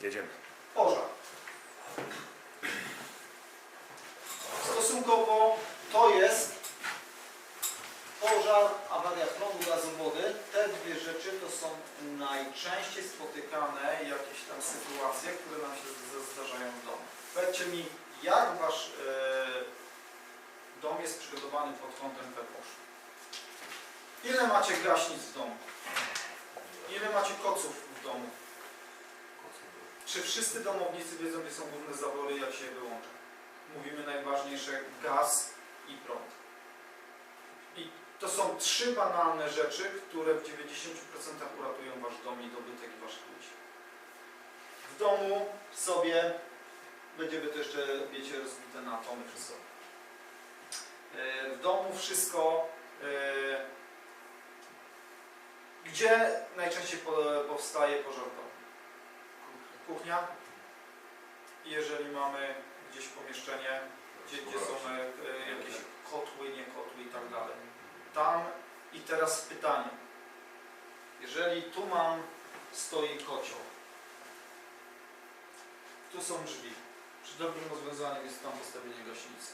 Jedziemy. Pożar. Stosunkowo to jest pożar, awaria prądu, gazowody. Te dwie rzeczy to są najczęściej spotykane jakieś tam sytuacje, które nam się zdarzają w domu. Powiedzcie mi, jak Wasz e, dom jest przygotowany pod kątem PPOSZ? Ile macie gaśnic w domu? Ile macie koców w domu? Czy wszyscy domownicy wiedzą, gdzie są główne zawory, jak się wyłącza? Mówimy najważniejsze gaz i prąd. I to są trzy banalne rzeczy, które w 90% uratują Wasz dom i dobytek i Waszych ludzi. W domu sobie będziemy to jeszcze, wiecie, rozbite na atomy wszystko. E, W domu wszystko, e, gdzie najczęściej po- powstaje pożar domu? Kuchnia. I Jeżeli mamy gdzieś pomieszczenie, gdzie, gdzie są e, e, jakieś kotły, nie kotły i tak dalej. Tam i teraz pytanie. Jeżeli tu mam, stoi kocioł, tu są drzwi, czy dobrym rozwiązaniem jest tam postawienie gaśnicy?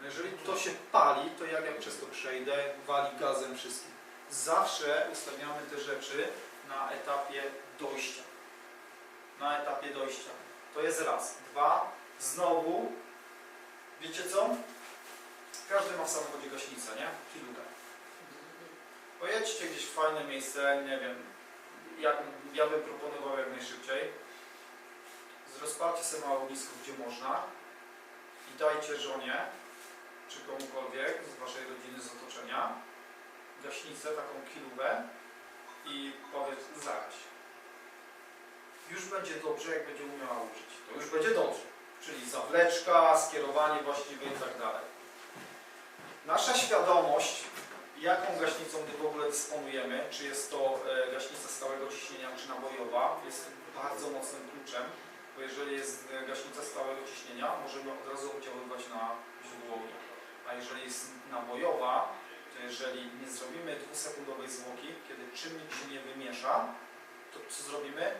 No jeżeli to się pali, to jak ja przez to przejdę, wali gazem wszystkim. Zawsze ustawiamy te rzeczy na etapie dojścia na etapie dojścia. To jest raz. Dwa, znowu, wiecie co? Każdy ma w samochodzie gaśnicę, nie? Kilka. Pojedźcie gdzieś w fajne miejsce, nie wiem, jak, ja bym proponował jak najszybciej. Zrozpalcie sobie małe gdzie można i dajcie żonie, czy komukolwiek z waszej rodziny, z otoczenia, gaśnicę, taką kilówę i powiedz, zagaś już będzie dobrze, jak będzie umiała użyć. To już będzie dobrze. Czyli zawleczka, skierowanie właściwe i tak dalej. Nasza świadomość, jaką gaśnicą w ogóle dysponujemy, czy jest to e, gaśnica stałego ciśnienia, czy nabojowa, jest bardzo mocnym kluczem, bo jeżeli jest e, gaśnica stałego ciśnienia, możemy od razu oddziaływać na źródło ognia. A jeżeli jest nabojowa, to jeżeli nie zrobimy dwusekundowej zwłoki, kiedy czynnik się nie wymiesza, to co zrobimy?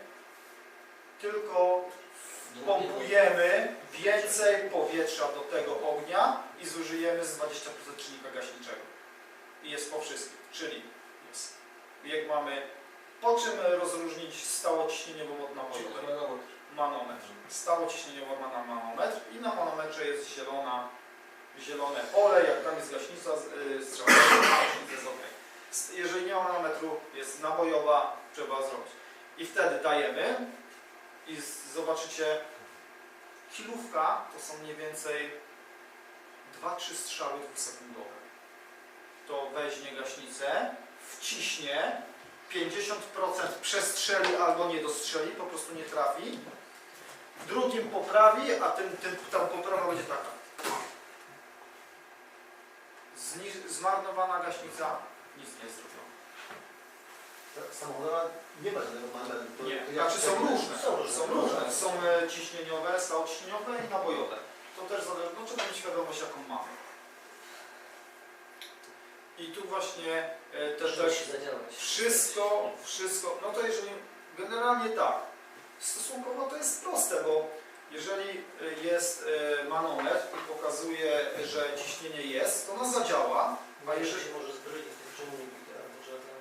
Tylko pompujemy więcej powietrza do tego ognia i zużyjemy z 20% czynnika gaśniczego. I jest po wszystkim, czyli jest. Jak mamy, po czym rozróżnić stałociśnieniową od nabojową? Manometr. Stałociśnieniowa ma na manometr i na manometrze jest zielona, zielone pole, jak tam jest gaśnica, yy, strzała, gaśnica ok. Jeżeli nie ma manometru, jest nabojowa, trzeba zrobić. I wtedy dajemy i zobaczycie, kilówka to są mniej więcej 2-3 strzały dwusekundowe. To weźmie gaśnicę, wciśnie, 50% przestrzeli albo nie dostrzeli, po prostu nie trafi. Drugim poprawi, a tym, tym, ta poprawa będzie taka. Zmarnowana gaśnica, nic nie zrobiła. Samochodowa nie ma żadnego mandaty. To- Nie, to znaczy są różne. Są różne. Są różne. Są e, ciśnieniowe, stałociśnieniowe i nabojowe. To też zależy, no trzeba mieć świadomość jaką mamy. I tu właśnie e, też, też zadziałać. wszystko, wszystko, no to jeżeli generalnie tak, stosunkowo to jest proste, bo jeżeli e, jest manometr i pokazuje, że ciśnienie jest, to ono zadziała, A jeżeli może zbroić w tych czynnikach, albo że tam...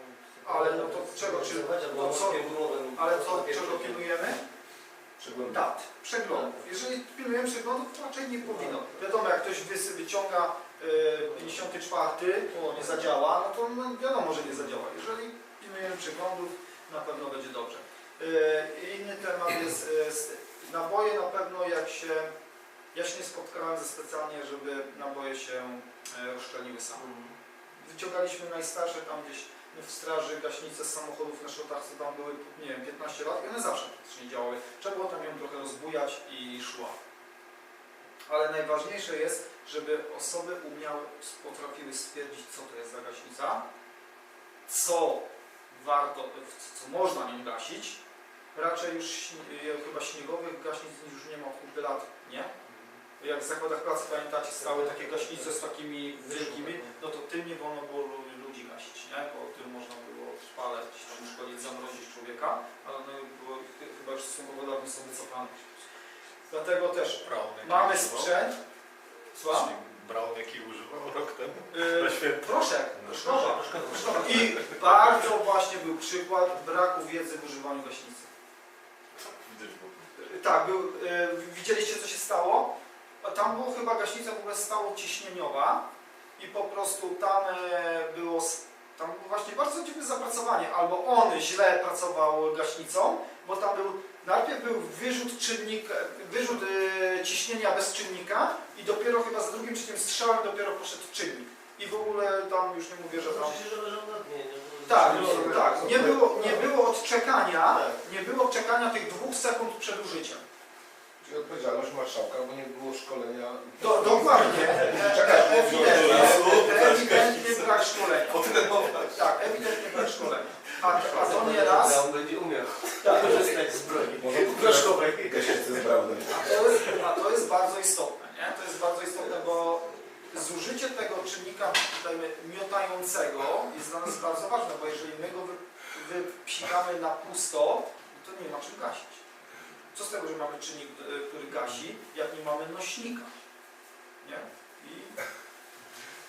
Ale no to czego, czy- Albo no co- ale to czego pilnujemy? Przegląd. Dat, przeglądów. Jeżeli pilnujemy przeglądów, to raczej nie powinno. Wiadomo, jak ktoś wysy wyciąga y, 54, to nie zadziała, no to no, wiadomo, że nie zadziała. Jeżeli pilnujemy przeglądów, na pewno będzie dobrze. Y, inny temat jest, z- naboje na pewno jak się, ja się nie spotkałem ze specjalnie, żeby naboje się rozszczelniły same. Mhm. Wyciągaliśmy najstarsze tam gdzieś w straży gaśnice z samochodów na szotach, co tam były, nie wiem, 15 lat i one zawsze praktycznie działały. Trzeba było tam ją trochę rozbujać i szła. Ale najważniejsze jest, żeby osoby umiały, potrafiły stwierdzić, co to jest za gaśnica, co warto, co można nią gasić. Raczej już chyba śniegowych gaśnic już nie ma od kupy lat, nie? Jak w zakładach pracy pamiętacie, stały takie gaśnice z takimi wielkimi, no to tym nie wolno było gasić, nie? Bo tym można było gdzieś tam uszkodzić, zamrozić człowieka, ale one było, ch- chyba już robią sobie co pan. Dlatego też jaki mamy sprzęt. Słucham? Brown jaki używał rok temu? Yy, No. szkoda. I bardzo właśnie był przykład braku wiedzy w używaniu gaśnicy. Było. Tak, był, e, widzieliście co się stało? Tam było chyba gaśnica w ogóle stało ciśnieniowa i po prostu tam było, tam było właśnie bardzo dziwne zapracowanie. Albo on źle pracował gaśnicą, bo tam był, najpierw był wyrzut czynnika, wyrzut e, ciśnienia bez czynnika i dopiero chyba za drugim czy tym strzałem dopiero poszedł czynnik. I w ogóle tam już nie mówię, że tam... Znaczy się, że leżał na dnie. nie? Tak, tak. Nie było, nie było odczekania, Tak. nie było odczekania tych dwóch sekund przed użyciem. Czyli odpowiedzialność marszałka, bo nie było szkolenia. Do, dokładnie. Czekaj, Ewidentnie, ewidentnie brak szkolenia. Tak, ewidentnie brak szkolenia. A, a to nie raz. On będzie umiał. Tak, Korzystać z broni. Braunem. a, to jest, bardzo istotne, nie? To jest bardzo istotne, bo zużycie tego czynnika tutaj miotającego jest dla nas bardzo ważne, bo jeżeli my go wy, wypsikamy na pusto, to nie ma czym gasić. Co z tego, że mamy czynnik, y, który gasi, jak nie mamy nośnika? Nie? I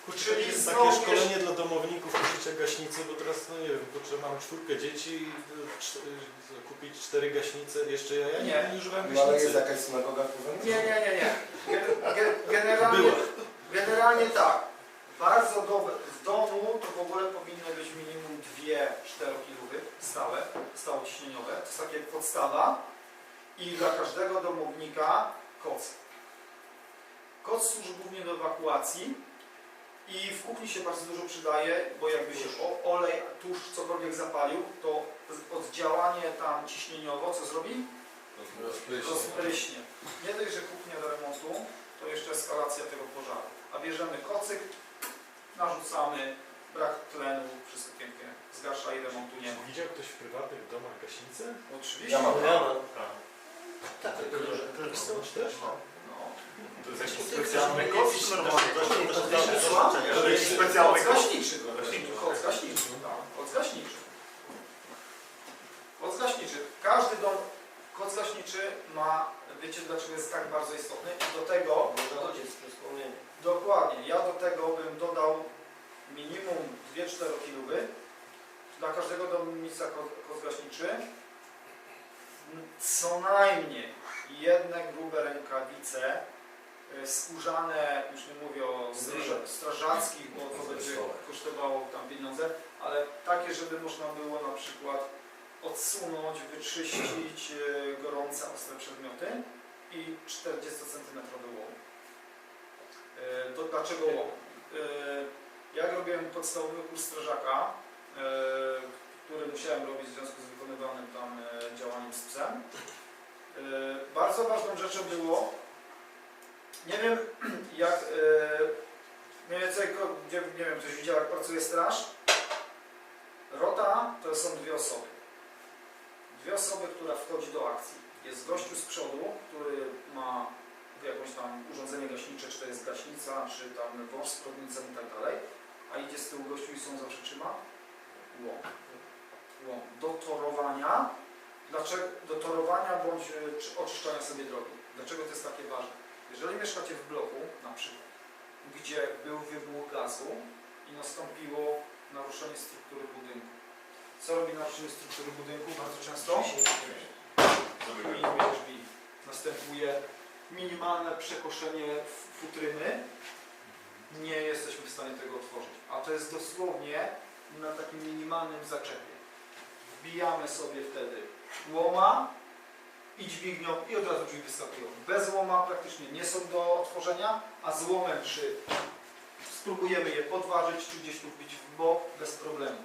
Kurczę, Czyli jest znowu takie szkolenie dla domowników użycia gaśnicy, bo teraz, no nie wiem, kurczę, mam czwórkę dzieci i cz- y, kupić cztery gaśnice, jeszcze ja, ja Nie. nie, nie używałem No ale jest gaśnicy. jakaś synagoga w? Nie, nie, nie, nie. Gen- gen- Generalnie, Była. generalnie tak. Bardzo dobre. W domu to w ogóle powinny być minimum dwie czterokilowy stałe, stałociśnieniowe. To jest takie podstawa. I dla każdego domownika koc. Koc służy głównie do ewakuacji i w kuchni się bardzo dużo przydaje, bo jakby się olej, tłuszcz, cokolwiek zapalił, to oddziałanie tam ciśnieniowo co zrobi? rozpryśnie. Nie dość, że kuchnia do remontu, to jeszcze eskalacja tego pożaru. A bierzemy kocyk, narzucamy, brak tlenu, wszystko pięknie zgasza i remontu nie ma. Widział ktoś w prywatnych domach gaśnicę? Oczywiście. Ja mam. Ja mam. Tak, też? No. To jest jakiś specjalny koc, czy normalny? To jest- specjalny Koc koc? gaśniczy. Gaśniczy. Koc gaśniczy, tak. Koc gaśniczy. Koc gaśniczy. Każdy dom, koc gaśniczy ma, wiecie dlaczego jest tak bardzo istotny? I do tego wspomnienie. Dokładnie. Ja do tego bym dodał minimum 2-4 kilowy dla każdego domownika kozgaśniczy. Co najmniej jedne grube rękawice y, skórzane, już nie mówię o straża- strażackich, bo to będzie kosztowało tam pieniądze, ale takie, żeby można było na przykład odsunąć, wyczyścić y, gorące, ostre przedmioty i 40 cm łom. To dlaczego łom? E, Jak robiłem podstawowy kurs strażaka, który musiałem robić w związku z wykonywanym tam e, działaniem z psem, e, bardzo ważną rzeczą było, nie wiem jak, e, mniej więcej, gdzie, nie wiem, ktoś widział jak pracuje straż, rota to są dwie osoby. Dwie osoby, która wchodzi do akcji. Jest gościu z przodu, który ma jakieś tam urządzenie gaśnicze, czy to jest gaśnica, czy tam wąż z prądnicą i tak dalej, a idzie z tyłu gościu i są zawsze trzyma łom. Łom. Do torowania, dlaczego, do torowania bądź e, czy oczyszczania sobie drogi. Dlaczego to jest takie ważne? Jeżeli mieszkacie w bloku, na przykład, gdzie był wybuch gazu i nastąpiło naruszenie struktury budynku. Co robi naruszenie struktury budynku bardzo często? Następuje minimalne przekoszenie futryny. Nie jesteśmy w stanie tego otworzyć. A to jest dosłownie na takim minimalnym zaczepie. Wbijamy sobie wtedy łoma i dźwignią i od razu drzwi wyskakują. Bez łoma praktycznie nie są do otworzenia, a z łomem czy spróbujemy je podważyć, czy gdzieś tu wbić w bok bez problemu.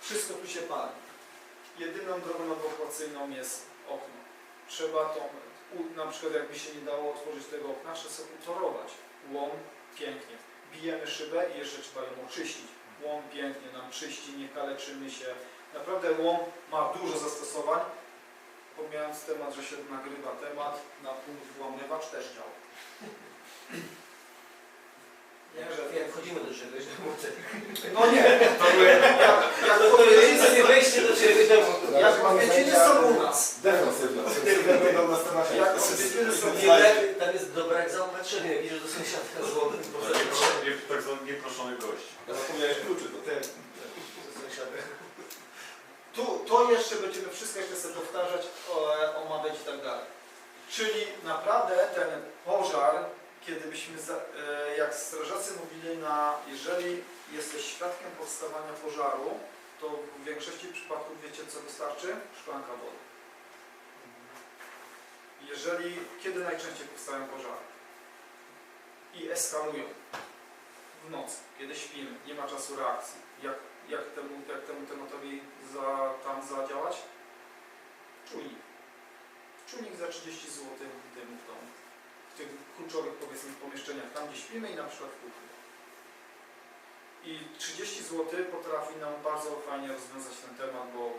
Wszystko tu się pali. Jedyną drogą ewakuacyjną jest okno. Trzeba to, na przykład jakby się nie dało otworzyć tego okna, trzeba sobie utorować. Łom pięknie. Bijemy szybę i jeszcze trzeba ją oczyścić. Łom pięknie nam czyści, nie kaleczymy się. Naprawdę łom ma dużo zastosowań. Pomijając temat, że się nagrywa temat, na punkt włamywacz też działa. Ja, że jak wchodzimy do czegoś, to mówię, No nie, jak, jak to powiedzieli, sobie wejście do czegoś, to jak odwiedziny są u nas. Defensywna. Defensywna będą na stronach. Jak odwiedziny są nie lepiej, tam jest dobre zaopatrzenie, jak idziesz do sąsiadka z to Nie- Tak zwany nieproszony gość. Ja zapomniałeś kluczy, to ten. Tu, to jeszcze będziemy wszystko jeszcze sobie powtarzać, o, omawiać i tak dalej. Czyli naprawdę ten pożar, kiedy byśmy, e, jak strażacy mówili na, jeżeli jesteś świadkiem powstawania pożaru, to w większości przypadków wiecie co wystarczy? Szklanka wody. Jeżeli, kiedy najczęściej powstają pożary? I eskalują. W nocy, kiedy śpimy, nie ma czasu reakcji. Jak, jak, temu, jak temu tematowi za, tam zadziałać? Czujnik. Czujnik za 30 zł dymu w domu. Tych kluczowych powiedzmy pomieszczeniach, tam gdzie śpimy i na przykład w kuchni. I 30 zł potrafi nam bardzo fajnie rozwiązać ten temat, bo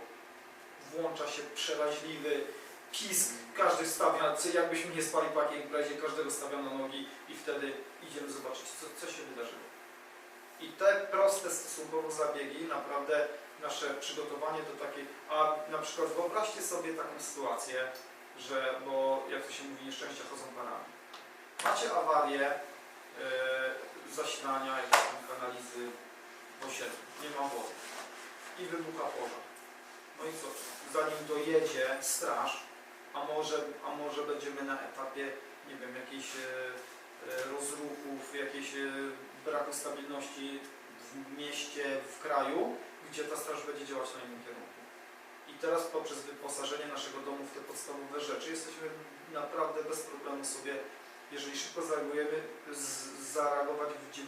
włącza się przeraźliwy pisk. Każdy stawia, jakbyśmy nie spali po jakiej imprezie, każdego stawia na nogi i wtedy idziemy zobaczyć, co, co się wydarzyło. I te proste stosunkowo zabiegi, naprawdę nasze przygotowanie do takiej, a na przykład wyobraźcie sobie taką sytuację, że, bo jak to się mówi, nieszczęścia chodzą parami. Macie awarię yy, zasilania, tam kanalizy w osiedlu, nie ma wody i wybucha pożar. No i co? Zanim dojedzie straż, a może, a może będziemy na etapie, nie wiem, jakichś e, e, rozruchów, jakiejś e, braku stabilności w mieście, w kraju, gdzie ta straż będzie działać na innym kierunku. I teraz poprzez wyposażenie naszego domu w te podstawowe rzeczy jesteśmy naprawdę bez problemu sobie, jeżeli szybko zareagujemy, zareagować w 90%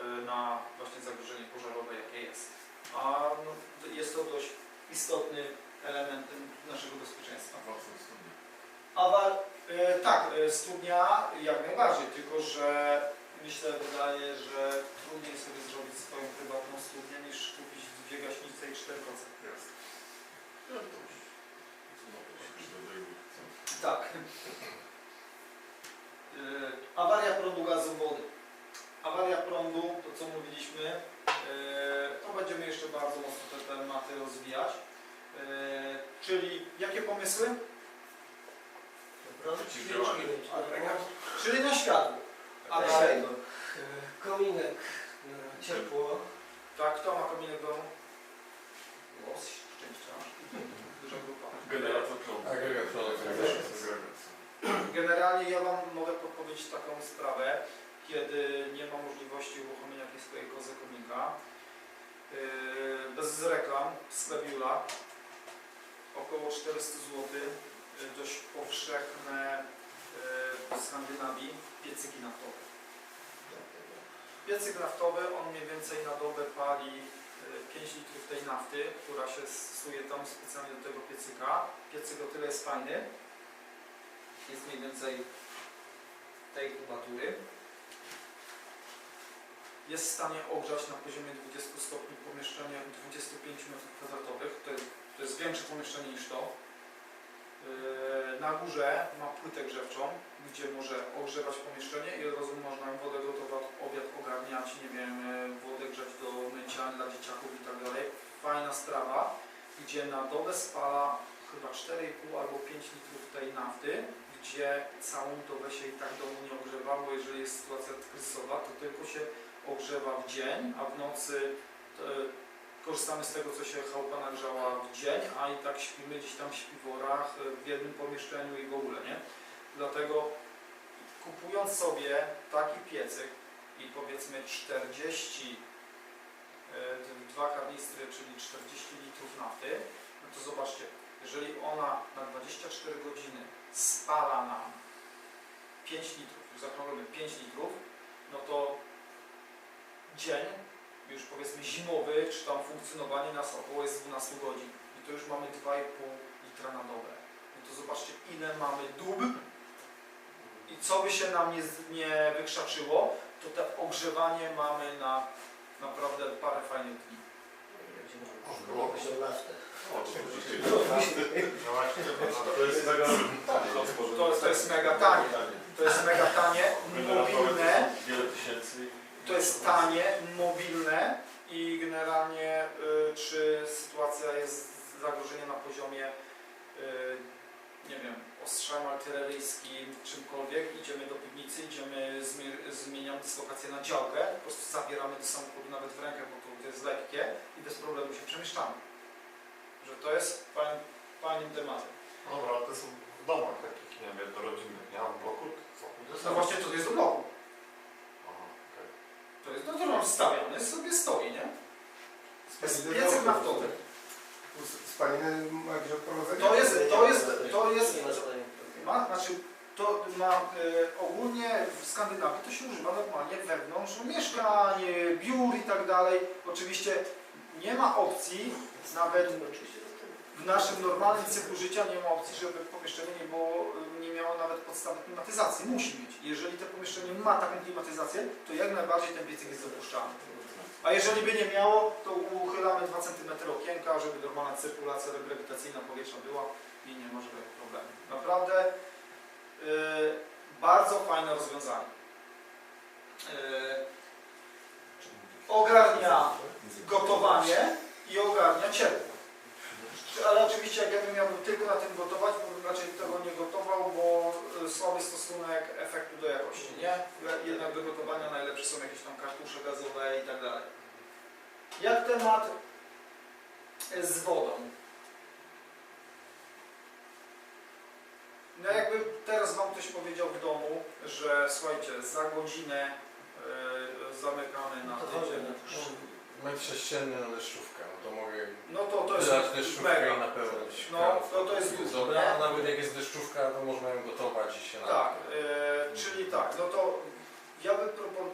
e, na właśnie zagrożenie pożarowe, jakie jest. A no, jest to dość istotny element naszego bezpieczeństwa. Awar, e, tak, e, studnia jak najbardziej, tylko że myślę, wydaje, że trudniej sobie zrobić swoją prywatną studnię niż kupić dwie gaśnice i cztery koce. Tak. E, Awaria prądu gazowody. Awaria prądu, to co mówiliśmy, e, to będziemy jeszcze bardzo mocno te tematy rozwijać. E, Czyli jakie pomysły? Przeciwdziałanie. Agregat. Czyli na światło. A A dalej? Kominek, e, ciepło. Tak, kto ma kominek w domu? Los szczęścia. Duża grupa. Generator prądu. Agregat prądu. Generalnie ja Wam mogę podpowiedzieć taką sprawę, kiedy nie ma możliwości uruchomienia kozy kominka. Yy, Bez reklam, Jula, około 400 zł, yy, dość powszechne yy, w Skandynawii, piecyki naftowe. Piecyk naftowy, on mniej więcej na dobę pali yy, 5 litrów tej nafty, która się stosuje tam specjalnie do tego piecyka. Piecyk o tyle jest fajny, jest mniej więcej tej kubatury. Jest w stanie ogrzać na poziomie 20 stopni pomieszczenie 25 m2. To to jest większe pomieszczenie niż to. Yy, Na górze ma płytę grzewczą, gdzie może ogrzewać pomieszczenie i od razu można wodę gotową, obiad ogarniać, nie wiem, yy, wodę grzać do mycia dla dzieciaków i tak dalej. Fajna sprawa, gdzie na dobę spala chyba 4,5 albo 5 litrów tej nafty, gdzie całą dobę się i tak domu nie ogrzewało, jeżeli jest sytuacja kryzysowa, to tylko się ogrzewa w dzień, a w nocy e, korzystamy z tego, co się chałupa nagrzała w dzień, a i tak śpimy gdzieś tam w śpiworach, e, w jednym pomieszczeniu i w ogóle, nie? Dlatego kupując sobie taki piecyk i powiedzmy 40 e, dwa karnistry, czyli 40 litrów nafty, no to zobaczcie, jeżeli ona na 24 godziny spala nam 5 litrów, już zakrąglony 5 litrów, no to dzień, już powiedzmy zimowy, czy tam funkcjonowanie nas około jest 12 godzin. I to już mamy 2,5 litra na dobę. No to zobaczcie, ile mamy dóbr i co by się nam nie, nie wykrzaczyło, to te ogrzewanie mamy na naprawdę parę fajnych dni. Było 18. To jest mega tanie. To jest mega tanie, mobilne. To jest tanie, mobilne i generalnie y, czy sytuacja jest zagrożenie na poziomie y, nie wiem, ostrzem artyleryjskim, czymkolwiek, idziemy do piwnicy, idziemy, zmieniamy dyslokację na działkę, po prostu zabieramy do samochodu nawet w rękę, bo to jest lekkie i bez problemu się przemieszczamy. Że to jest fajn, fajnym tematem. Dobra, ale to są w domach takich, nie wiem, rodzinnych, nie? A w bloku? Co? No właśnie to jest do bloku. Aha, okej. To jest do domu wstawiony, sobie stoi, nie? Jest Spaliny piecek na naftowy. Spaliny ma jakieś odprowadzenie? To jest, to jest, to jest, ma znaczy to ma e, ogólnie w Skandynawii to się używa normalnie wewnątrz mieszkań, e, biur i tak dalej. Oczywiście nie ma opcji, nawet Oczywiście. W naszym normalnym cyklu życia nie ma opcji, żeby pomieszczenie nie, było, nie miało nawet podstawy klimatyzacji. Musi mieć. Jeżeli to pomieszczenie ma taką klimatyzację, to jak najbardziej ten piecyk jest dopuszczalny. A jeżeli by nie miało, to uchylamy 2 cm okienka, żeby normalna cyrkulacja grawitacyjna powietrza była i nie ma żadnego problemu. Naprawdę yy, bardzo fajne rozwiązanie. Yy, ogarnia gotowanie i ogarnia ciepło. Ale oczywiście jak ja bym miał tylko na tym gotować, to bym raczej tego nie gotował, bo y, słaby stosunek efektu do jakości, nie? Jednak do gotowania najlepsze są jakieś tam kartusze gazowe i tak dalej. Jak temat y, z wodą? No jakby teraz Wam ktoś powiedział w domu, że słuchajcie, za godzinę y, zamykamy na To tydzień. wolno. Metr sześcienny na deszczówkę, no to mogę No to to jest wylać deszczówkę mega. i napełnić No, kran. to- to jest dużo, Dobra, nie? a nawet jak jest deszczówka, to można ją gotować i się Tak, e, czyli tak, no to ja bym proponował,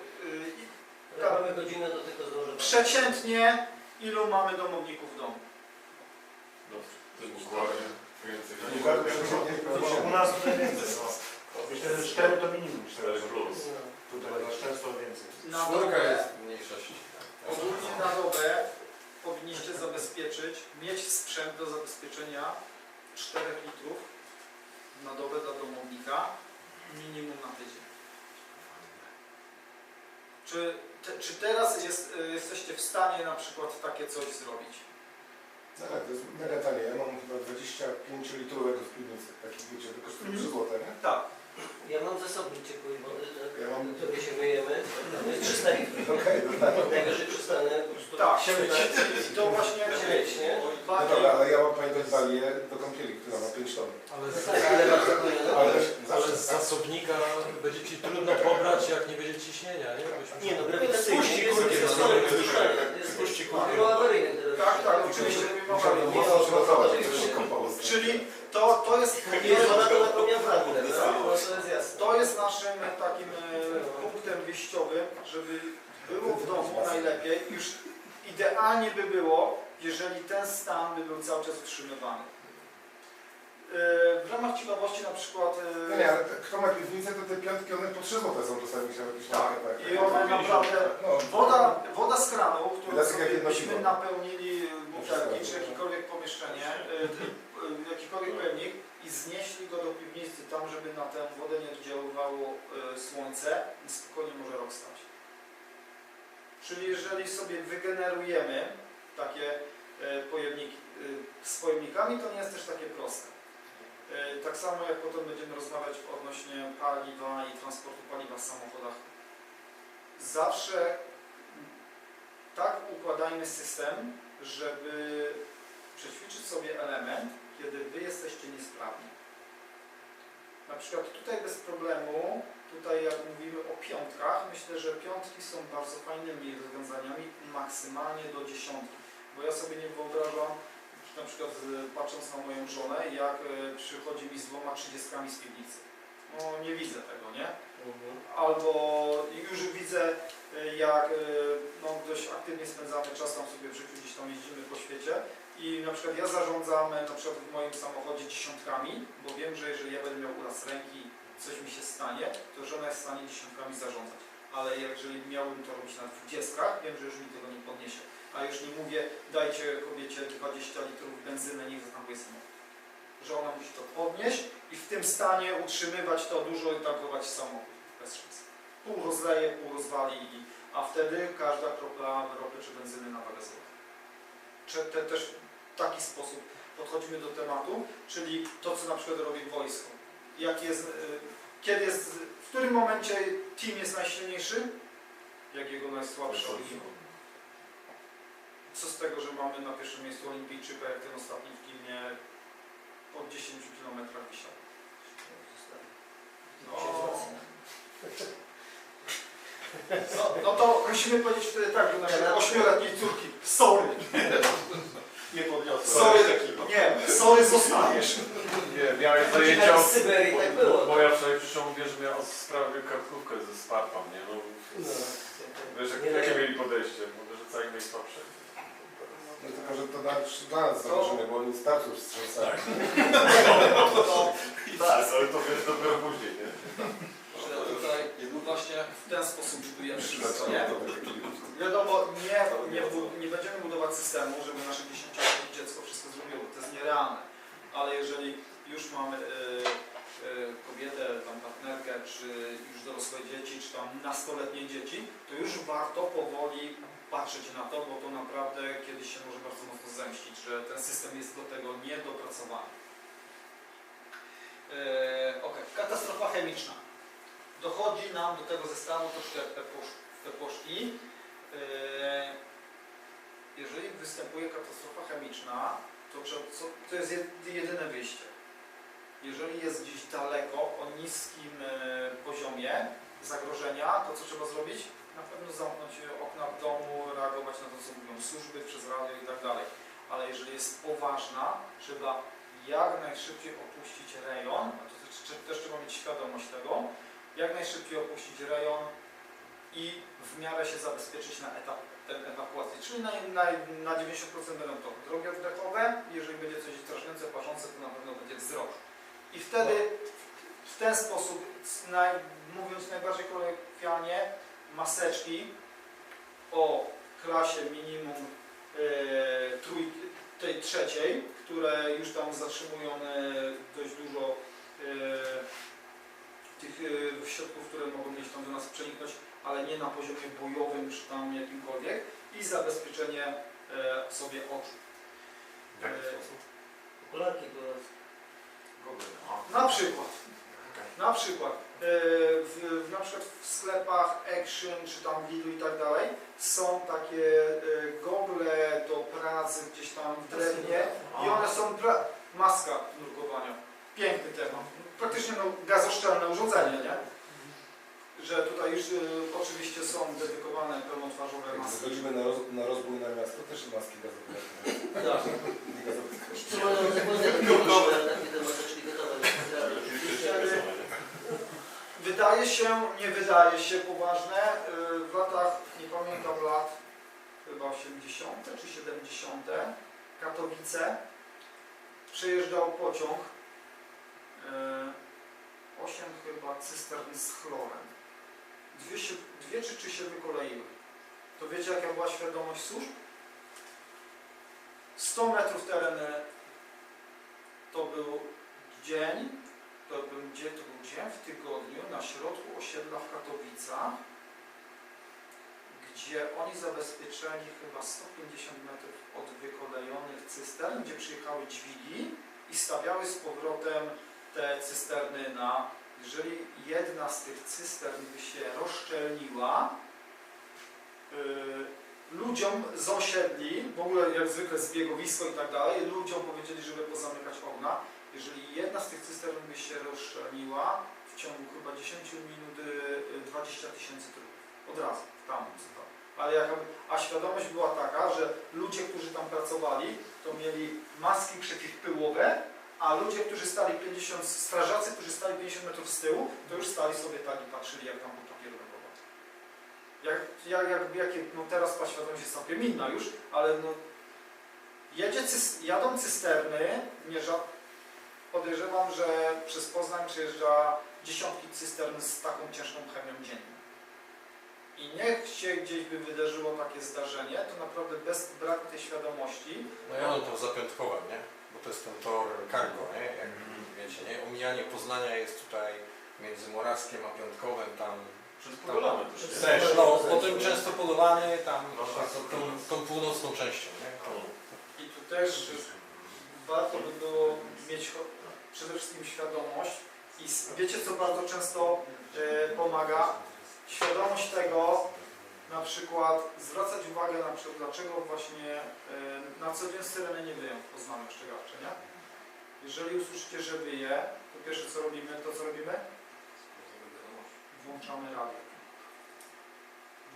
Jak mamy godzinę do tego zdążymy. przeciętnie ilu mamy domowników w domu? Dokładnie. Więcej U nas tutaj więcej. Myślę, że 4 to minimum 4. 4 plus. Tutaj masz często więcej. Na Czwórka dobę, jest mniejszości. ogólnie na dobę powinniście zabezpieczyć, mieć sprzęt do zabezpieczenia 4 litrów na dobę dla domownika, minimum na tydzień. Czy, te, czy teraz jest, jesteście w stanie na przykład takie coś zrobić? No tak, to jest mega tanie. Ja mam chyba 25 litrowego w piwnicy, takich wiecie, to kosztuje 3 zł, nie? Tak. Ja mam zasobnik ciepłej wody, Ja mam- się myjemy. Tam jest 300 litrów. Okej, no tak. Najwyżej prostu Tak, i to właśnie śmieć, nie? No bardziej dobra, ale ja mam pamiętać balię do kąpieli, która ma 5 ton. Ale z, Tak, ale. Ale ale z zasobnika będzie Ci trudno pobrać, jak nie będzie ciśnienia, nie? Nie no, się- grawitacyjnie Spuści jest kurki, jest no, jest no, spuszczalne. Jest Spuści kurki. było awaryjne. Tak, tak, oczywiście musiałbym mocno przygotować, jak się kąpało. Czyli to, to jest woda, to napełnia wagę, to jest naszym takim e, punktem wyjściowym, żeby było w domu najlepiej. Już idealnie by było, jeżeli ten stan by był cały czas utrzymywany. E, W ramach ciekawości na przykład e, No nie, ale te- kto ma piwnicę, to te piątki, one po 3 zł są czasami się jakieś Tak, marketach. i one naprawdę No, Woda, woda z kranu, którą byśmy napełnili butelki czy jakiekolwiek pomieszczenie, jakikolwiek pojemnik i znieśli go do piwnicy tam, żeby na tę wodę nie oddziaływało y, słońce i spokojnie może rok stać. Czyli jeżeli sobie wygenerujemy takie y, pojemniki z pojemnikami, to nie jest też takie proste. Tak samo jak potem będziemy rozmawiać odnośnie paliwa i transportu paliwa w samochodach. Zawsze tak układajmy system, żeby przećwiczyć sobie element, kiedy Wy jesteście niesprawni. Na przykład tutaj bez problemu, tutaj jak mówimy o piątkach, myślę, że piątki są bardzo fajnymi rozwiązaniami, maksymalnie do dziesiątki. Bo ja sobie nie wyobrażam, na przykład z- patrząc na moją żonę, jak e, przychodzi mi z dwoma trzydziestkami z piwnicy. No nie widzę tego, nie? albo już widzę y, jak y, no, dość aktywnie spędzamy czas tam sobie w życiu, gdzieś tam jeździmy po świecie i na przykład ja zarządzam y, na przykład w moim samochodzie dziesiątkami, bo wiem, że jeżeli ja będę miał uraz ręki, coś mi się stanie, to żona jest w stanie dziesiątkami zarządzać. Ale jeżeli miałbym to robić na dwudziestkach, wiem, że już mi tego nie podniesie. A już nie mówię, dajcie kobiecie 20 litrów benzyny, niech zatankuje samochód. Że ona musi to podnieść i w tym stanie utrzymywać to dużo i tankować samochód bez szans. Pół rozleje, pół rozwali, a wtedy każda kropla ropy czy benzyny na wagę złota. Czy te, też taki sposób podchodzimy do tematu, czyli to, co na przykład robi wojsko. Jak jest, y, kiedy jest, w którym momencie team jest najsilniejszy, jak jego najsłabszy oddział. Co z tego, że mamy na pierwszym miejscu olimpijczyka, jak ten ostatni w teamie po 10 km wisiał. No, no to musimy powiedzieć wtedy tak, do naszej ośmioletniej córki. Sorry. Nie podniosłem. Sorry. Nie, sorry zostajesz. Nie, miałem Zajęcia w Syberii tak było. Bo ja wczoraj przyszłam, mówię, że miała sprawy kartkówkę ze Spartą, nie? No, wiesz, jak, Nie jakie mieli podejście? Mówię, że całe najsłabsze. No tylko, że to dla, dla nas założymy, bo oni startów wstrząsają. To Tak, ale to wiesz dopiero później, nie? Właśnie w ten sposób budujemy wszystko, nie? To taki- Wiadomo, nie, nie, nie będziemy budować systemu, żeby nasze dziesięcioletnie dziecko wszystko zrobiło, to jest nierealne. Ale jeżeli już mamy e, e, kobietę, tam partnerkę, czy już dorosłe dzieci, czy tam nastoletnie dzieci, to już warto powoli patrzeć na to, bo to naprawdę kiedyś się może bardzo mocno zemścić, że ten system jest do tego niedopracowany. E, ok, katastrofa chemiczna. Dochodzi nam do tego zestawu troszkę eposzki. Eee, Jeżeli występuje katastrofa chemiczna, to, to jest jed- jedyne wyjście. Jeżeli jest gdzieś daleko, o niskim e, poziomie zagrożenia, to co trzeba zrobić? Na pewno zamknąć okna w domu, reagować na to, co mówią służby przez radio i tak dalej. Ale jeżeli jest poważna, trzeba jak najszybciej opuścić rejon, to też trzeba mieć świadomość tego, jak najszybciej opuścić rejon i w miarę się zabezpieczyć na etap ten ewakuacji. Czyli na, na, na 90% będą to drogi oddechowe, jeżeli będzie coś drażniące, parzące, to na pewno będzie wzrok. I wtedy w ten sposób, naj, mówiąc najbardziej kolokwialnie, maseczki o klasie minimum e, trój, tej trzeciej, które już tam zatrzymują e, dość dużo e, tych e, środków, które mogą mieć tam do nas przeniknąć, ale nie na poziomie bojowym czy tam jakimkolwiek i zabezpieczenie e, sobie oczu. W jaki E, sposób? Okularki. A, Na przykład, na przykład, w, w, na przykład w sklepach Action czy tam Lidl i tak dalej są takie gogle do pracy gdzieś tam w drewnie i one są maska nurkowania. Piękny temat. Praktycznie no, gazoszczelne urządzenie, nie? Że tutaj już e, oczywiście są dedykowane pełnotwarzowe Jak maski. wychodzimy na, roz, na rozbój na miasto, też maski gazowe. Tak. Gazowe. Takie gotowe? Wtedy wydaje się, nie wydaje się poważne. y, W latach, nie pamiętam lat, chyba 80. czy 70. Katowice przejeżdżał pociąg. 8 chyba cystern z chlorem. Dwie, dwie czy trzy się wykoleiły. To wiecie jaka była świadomość służb? 100 metrów tereny to był dzień, to był, gdzie to był dzień w tygodniu na środku osiedla w Katowicach, gdzie oni zabezpieczeni chyba 150 metrów od wykolejonych cystern, gdzie przyjechały dźwigi i stawiały z powrotem te cysterny na, jeżeli jedna z tych cystern by się rozszczelniła, yy, ludziom z osiedli, w ogóle jak zwykle zbiegowisko i tak dalej, ludziom powiedzieli, żeby pozamykać okna, jeżeli jedna z tych cystern by się rozszczelniła, w ciągu chyba 10 minut y, y, 20 tysięcy trupów. Od razu, tam, tam. Ale jaka, a świadomość była taka, że ludzie, którzy tam pracowali, to mieli maski przeciwpyłowe, a ludzie, którzy stali 50, strażacy, którzy stali 50 metrów z tyłu, to już stali sobie tak i patrzyli, jak tam papieru wygląda. Jak, jak, jak, jakie, no teraz ta świadomość jest całkiem inna już, ale no, jedzie, jadą cysterny, nie ża- podejrzewam, że przez Poznań przejeżdża dziesiątki cystern z taką ciężką chemią dziennie. I niech się gdzieś by wydarzyło takie zdarzenie, to naprawdę bez braku tej świadomości, No ja mam to zapiątkowe, nie? Bo to jest ten tor cargo, nie? Jak wiecie, nie? Omijanie Poznania jest tutaj między Morawskiem a Piątkowem, tam Przez też, no potem często podolany tam No tak. tą, tą północną częścią, nie? i tu też warto by było mieć przede wszystkim świadomość i wiecie co bardzo często e, pomaga? Świadomość tego, na przykład zwracać uwagę na przykład dlaczego właśnie e, na co dzień syreny nie wyją w Poznaniu ostrzegawcze, nie? Jeżeli usłyszycie, że wyje, to pierwsze co robimy, to co robimy? Włączamy radio.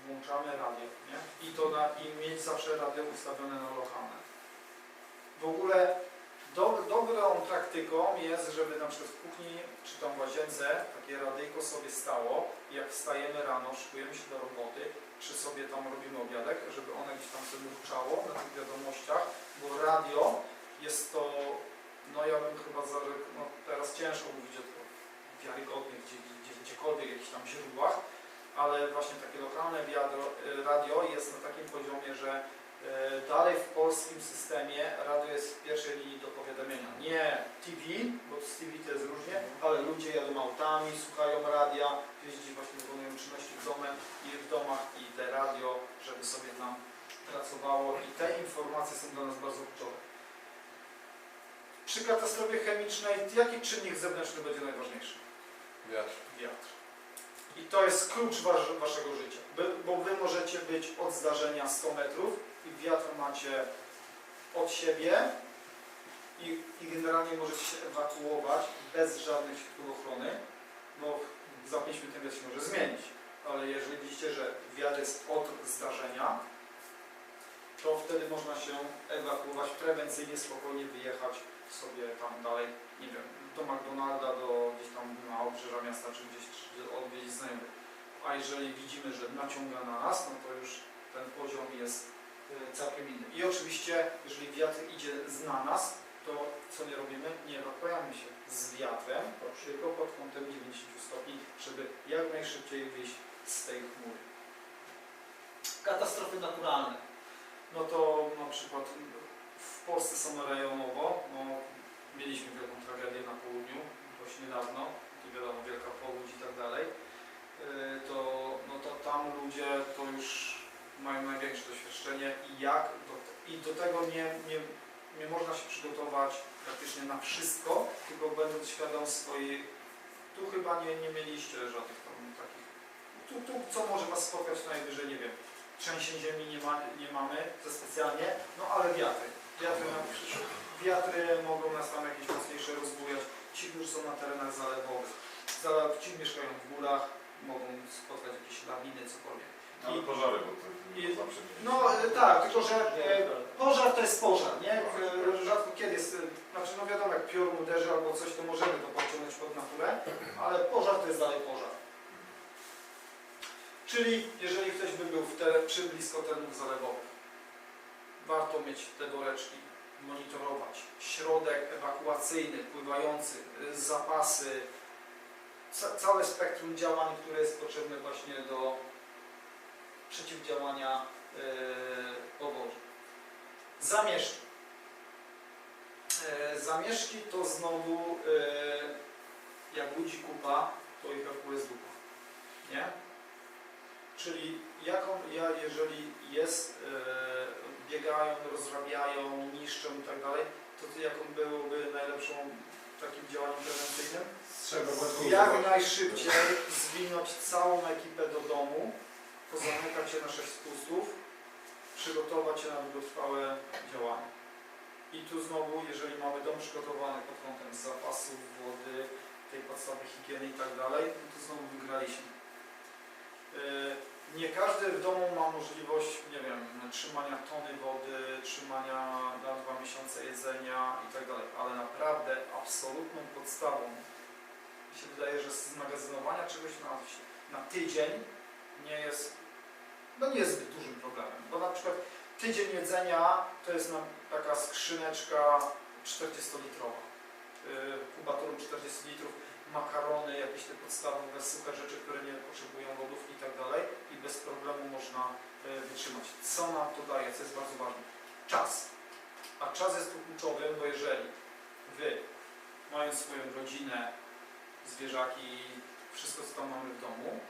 Włączamy radio, nie? I to na, i mieć zawsze radio ustawione na lokalne. W ogóle do, dobrą praktyką jest, żeby na przykład w kuchni czy tam w łazience takie radyjko sobie stało i jak wstajemy rano, szykujemy się do roboty, czy sobie tam robimy obiadek, żeby one gdzieś tam sobie ruczało na tych wiadomościach, bo radio jest to, no ja bym chyba, za, no teraz ciężko mówić o wiarygodnych, gdzie, gdzie, gdziekolwiek jakichś tam źródłach, ale właśnie takie lokalne y, radio jest na takim poziomie, że dalej w polskim systemie radio jest w pierwszej linii do powiadamiania. Nie TV, bo z TV to jest różnie, ale ludzie jadą autami, słuchają radia, jeździ właśnie wykonują czynności w domach i w domach i te radio, żeby sobie tam pracowało i te informacje są dla nas bardzo kluczowe. Przy katastrofie chemicznej jaki czynnik zewnętrzny będzie najważniejszy? Wiatr. Wiatr. I to jest klucz wasz, waszego życia, bo wy możecie być od zdarzenia 100 metrów i wiatr macie od siebie i, i generalnie możecie się ewakuować bez żadnych środków ochrony. No, za 5 minut ten wiatr się może zmienić, ale jeżeli widzicie, że wiatr jest od zdarzenia, to wtedy można się ewakuować prewencyjnie, spokojnie wyjechać sobie tam dalej, nie wiem, do McDonalda, do gdzieś tam na obrzeża miasta, czy gdzieś odwiedzić znajomych. A jeżeli widzimy, że naciąga na nas, no to już ten poziom jest całkiem inny. I oczywiście, jeżeli wiatr idzie na nas, to co nie robimy? Nie ewakuujemy się z wiatrem, tylko pod kątem 90 stopni, żeby jak najszybciej wyjść z tej chmury. Katastrofy naturalne. No to na przykład w Polsce są rejonowo, no, mieliśmy wielką tragedię na południu, dość niedawno, tu wiadomo, wielka powódź i tak dalej, Yy, to, no to tam ludzie to już mają największe doświadczenie i jak, do, i do tego nie, nie, nie można się przygotować praktycznie na wszystko, tylko będąc świadom swojej, tu chyba nie, nie mieliście żadnych tam takich, tu, tu co może Was spotkać najwyżej, nie wiem, trzęsień ziemi nie, ma, nie mamy za specjalnie, no ale wiatry. Wiatry, na, wiatry mogą nas tam jakieś mocniejsze rozbujać. Ci, którzy są na terenach zalewowych, zalew, ci mieszkają w górach, mogą spotkać jakieś lawiny, cokolwiek. Ale pożary, bo to przewidzieć. No e, tak, tylko że e, pożar to jest pożar, nie? E, Rzadko kiedy jest, znaczy no wiadomo, jak piorun uderzy albo coś, to możemy to podciągnąć pod naturę, ale pożar to jest dalej pożar. Czyli jeżeli ktoś by był w teren, przy blisko terenów zalewowych, warto mieć te woreczki, monitorować. Środek ewakuacyjny, pływający, zapasy, ca całe spektrum działań, które jest potrzebne właśnie do przeciwdziałania yy, powodzi. Zamieszki. E, zamieszki to znowu, e, jak ludzi kupa, to ich ewakuuje z dupa. Nie? Czyli jaką, ja, jeżeli jest, biegają, rozrabiają, niszczą i tak dalej, to ty jaką byłoby najlepszą takim działaniem prewencyjnym? Trzeba Jak najszybciej zwinąć całą ekipę do domu, pozamykać się na sześć spustów, przygotować się na długotrwałe działania. I tu znowu, jeżeli mamy dom przygotowany pod kątem zapasów wody, tej podstawy higieny i tak dalej, no to znowu wygraliśmy. Yy, Nie każdy w domu ma możliwość, nie wiem, trzymania tony wody, trzymania na dwa miesiące jedzenia i tak dalej, ale naprawdę absolutną podstawą mi się wydaje, że zmagazynowania czegoś na, na tydzień nie jest, no nie jest zbyt dużym problemem, bo na przykład tydzień jedzenia to jest nam taka skrzyneczka 40-litrowa, yy, kubaturum 40 litrów, makarony, jakieś te podstawowe suche rzeczy, które nie potrzebują lodówki i tak dalej i bez problemu można yy, wytrzymać. Co nam to daje, co jest bardzo ważne? Czas. A czas jest tu kluczowym, bo jeżeli Wy, mając swoją rodzinę, zwierzaki, wszystko co tam mamy w domu,